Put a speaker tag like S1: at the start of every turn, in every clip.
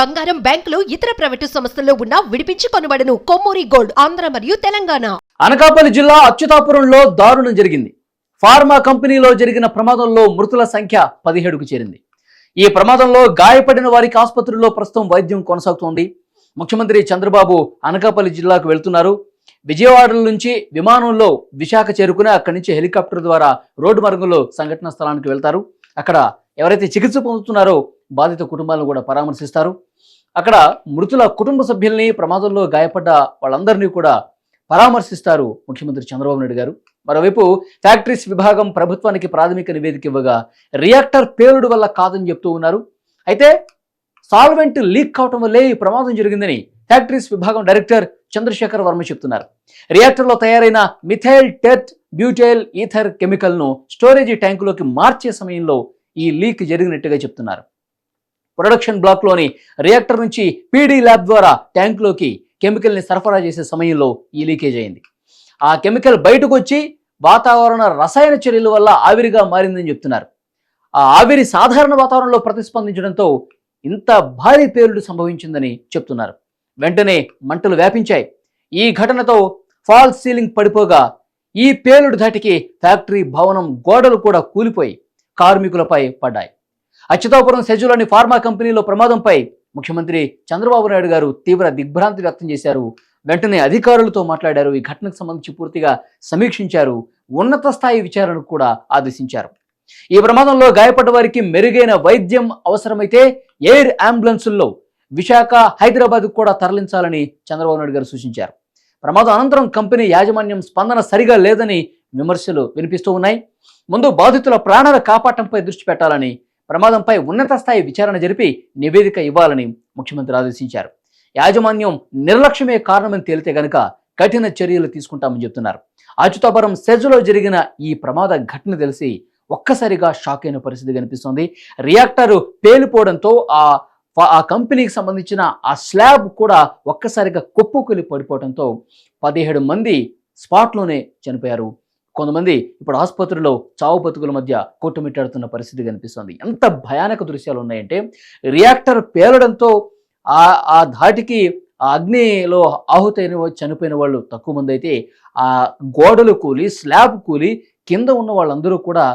S1: బంగారం బ్యాంకులు ఇతర ప్రైవేటు సంస్థల్లో ఉన్న విడిపించి కొనబడను. కొమ్మూరి గోల్డ్ ఆంధ్ర మరియు తెలంగాణ.
S2: అనకాపల్లి జిల్లా అచ్యుతాపురంలో దారుణం జరిగింది. ఫార్మా కంపెనీలో జరిగిన ప్రమాదంలో మృతుల సంఖ్య పదిహేడుకు చేరింది. ఈ ప్రమాదంలో గాయపడిన వారికి ఆసుపత్రిలో ప్రస్తుతం వైద్యం కొనసాగుతోంది. ముఖ్యమంత్రి చంద్రబాబు అనకాపల్లి జిల్లాకు వెళ్తున్నారు. విజయవాడ నుంచి విమానంలో విశాఖ చేరుకుని అక్కడి నుంచి హెలికాప్టర్ ద్వారా రోడ్డు మార్గంలో సంఘటన స్థలానికి వెళ్తారు. అక్కడ ఎవరైతే చికిత్స పొందుతున్నారో బాధిత కుటుంబాలను కూడా పరామర్శిస్తారు. అక్కడ మృతుల కుటుంబ సభ్యుల్ని ప్రమాదంలో గాయపడ్డ వాళ్ళందరినీ కూడా పరామర్శిస్తారు ముఖ్యమంత్రి చంద్రబాబు నాయుడు గారు. మరోవైపు ఫ్యాక్టరీస్ విభాగం ప్రభుత్వానికి ప్రాథమిక నివేదిక ఇవ్వగా రియాక్టర్ పేలుడు వల్ల కాదని చెప్తూ ఉన్నారు. అయితే సాల్వెంట్ లీక్ కావటం వల్లే ఈ ప్రమాదం జరిగిందని ఫ్యాక్టరీస్ విభాగం డైరెక్టర్ చంద్రశేఖర్ వర్మ చెప్తున్నారు. రియాక్టర్లో తయారైన మిథైల్ టెట్ బ్యూటైల్ ఈథర్ కెమికల్ను స్టోరేజీ ట్యాంకులోకి మార్చే సమయంలో ఈ లీక్ జరిగినట్టుగా చెప్తున్నారు. ప్రొడక్షన్ బ్లాక్లోని రియాక్టర్ నుంచి పీడీ ల్యాబ్ ద్వారా ట్యాంకులోకి కెమికల్ని సరఫరా చేసే సమయంలో ఈ లీకేజ్ అయింది. ఆ కెమికల్ బయటకు వచ్చి వాతావరణ రసాయన చర్యల వల్ల ఆవిరిగా మారిందని చెప్తున్నారు. ఆ ఆవిరి సాధారణ వాతావరణంలో ప్రతిస్పందించడంతో ఇంత భారీ పేలుడు సంభవించిందని చెప్తున్నారు. వెంటనే మంటలు వ్యాపించాయి. ఈ ఘటనతో ఫాల్ సీలింగ్ పడిపోగా ఈ పేలుడు ధాటికి ఫ్యాక్టరీ భవనం గోడలు కూడా కూలిపోయి కార్మికులపై పడ్డాయి. అచ్యుతాపురం సెజులోని ఫార్మా కంపెనీలో ప్రమాదంపై ముఖ్యమంత్రి చంద్రబాబు నాయుడు గారు తీవ్ర దిగ్భ్రాంతి వ్యక్తం చేశారు. వెంటనే అధికారులతో మాట్లాడారు. ఈ ఘటనకు సంబంధించి పూర్తిగా సమీక్షించారు. ఉన్నత స్థాయి విచారణకు కూడా ఆదేశించారు. ఈ ప్రమాదంలో గాయపడ్డ వారికి మెరుగైన వైద్యం అవసరమైతే ఎయిర్ అంబులెన్సుల్లో విశాఖ హైదరాబాద్ కూడా తరలించాలని చంద్రబాబు నాయుడు గారు సూచించారు. ప్రమాదం అనంతరం కంపెనీ యాజమాన్యం స్పందన సరిగా లేదని విమర్శలు వినిపిస్తూ ఉన్నాయి. ముందు బాధితుల ప్రాణాల కాపాటంపై దృష్టి పెట్టాలని ప్రమాదంపై ఉన్నత స్థాయి విచారణ జరిపి నివేదిక ఇవ్వాలని ముఖ్యమంత్రి ఆదేశించారు. యాజమాన్యం నిర్లక్ష్యమే కారణమని తేలితే గనక కఠిన చర్యలు తీసుకుంటామని చెప్తున్నారు. అచ్యుతాపురం సెజ్లో జరిగిన ఈ ప్రమాద ఘటన తెలిసి ఒక్కసారిగా షాక్ అయిన పరిస్థితి కనిపిస్తోంది. రియాక్టర్ పేలిపోవడంతో ఆ ఆ కంపెనీకి సంబంధించిన ఆ స్లాబ్ కూడా ఒక్కసారిగా కుప్పకూలి పడిపోవడంతో పదిహేడు మంది స్పాట్లోనే చనిపోయారు. కొంతమంది ఇప్పుడు ఆసుపత్రిలో చావు బతుకుల మధ్య కొట్టుమిట్టాడుతున్న పరిస్థితి కనిపిస్తుంది. ఎంత భయానక దృశ్యాలు ఉన్నాయంటే రియాక్టర్ పేలడంతో ఆ ఆ ధాటికి ఆ అగ్నిలో ఆహుతైన చనిపోయిన వాళ్ళు తక్కువ మంది అయితే ఆ గోడలు కూలి స్లాబ్ కూలి కింద ఉన్న వాళ్ళందరూ కూడా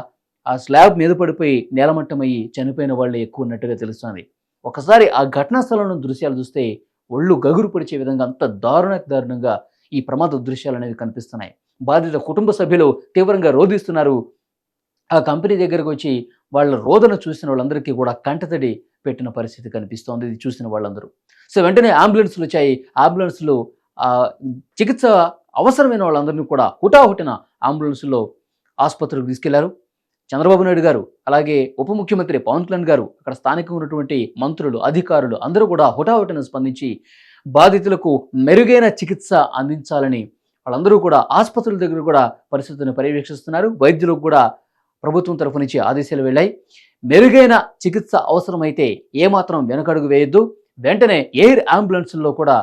S2: ఆ స్లాబ్ మీద పడిపోయి నేలమట్టమయ్యి చనిపోయిన వాళ్ళు ఎక్కువ ఉన్నట్టుగా తెలుస్తుంది. ఒకసారి ఆ ఘటనా స్థలంలో దృశ్యాలు చూస్తే ఒళ్ళు గగురు పడిచే విధంగా అంత దారుణ దారుణంగా ఈ ప్రమాద దృశ్యాలు అనేవి కనిపిస్తున్నాయి. బాధిత కుటుంబ సభ్యులు తీవ్రంగా రోధిస్తున్నారు. ఆ కంపెనీ దగ్గరకు వచ్చి వాళ్ళ రోదన చూసిన వాళ్ళందరికీ కూడా కంటతడి పెట్టిన పరిస్థితి కనిపిస్తోంది. ఇది చూసిన వాళ్ళందరూ. సో వెంటనే అంబులెన్స్లు వచ్చాయి. అంబులెన్స్లు చికిత్స అవసరమైన వాళ్ళందరినీ కూడా హుటాహుటిన అంబులెన్స్లో ఆసుపత్రికి తీసుకెళ్ళారు. చంద్రబాబు నాయుడు గారు అలాగే ఉప ముఖ్యమంత్రి పవన్ కళ్యాణ్ గారు అక్కడ స్థానికంగా ఉన్నటువంటి మంత్రులు అధికారులు అందరూ కూడా హుటాహుటిన స్పందించి బాధితులకు మెరుగైన చికిత్స అందించాలని వాళ్ళందరూ కూడా ఆసుపత్రుల దగ్గర కూడా పరిస్థితులను పర్యవేక్షిస్తున్నారు. వైద్యులకు కూడా ప్రభుత్వం తరఫు నుంచి ఆదేశాలు వెళ్ళాయి. మెరుగైన చికిత్స అవసరమైతే ఏమాత్రం వెనకడుగు వేయొద్దు. వెంటనే ఎయిర్ అంబులెన్స్లో కూడా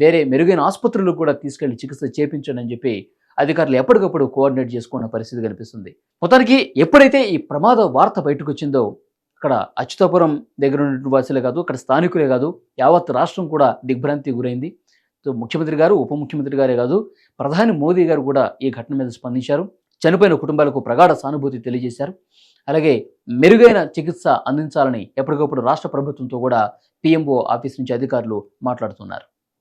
S2: వేరే మెరుగైన ఆసుపత్రులకు కూడా తీసుకెళ్ళి చికిత్స చేపించండి అని చెప్పి అధికారులు ఎప్పటికప్పుడు కోఆర్డినేట్ చేసుకున్న పరిస్థితి కనిపిస్తుంది. మొత్తానికి ఎప్పుడైతే ఈ ప్రమాద వార్త బయటకు వచ్చిందో అక్కడ అచ్యుతాపురం దగ్గర ఉన్నటువంటి వాసులే కాదు అక్కడ స్థానికులే కాదు యావత్ రాష్ట్రం కూడా దిగ్భ్రాంతి గురైంది. ముఖ్యమంత్రి గారు ఉప ముఖ్యమంత్రి గారే కాదు ప్రధాని మోదీ గారు కూడా ఈ ఘటన మీద స్పందించారు. చనిపోయిన కుటుంబాలకు ప్రగాఢ సానుభూతి తెలియజేశారు. అలాగే మెరుగైన చికిత్స అందించాలని ఎప్పటికప్పుడు రాష్ట్ర ప్రభుత్వంతో కూడా పిఎంఓ ఆఫీస్ నుంచి అధికారులు మాట్లాడుతున్నారు.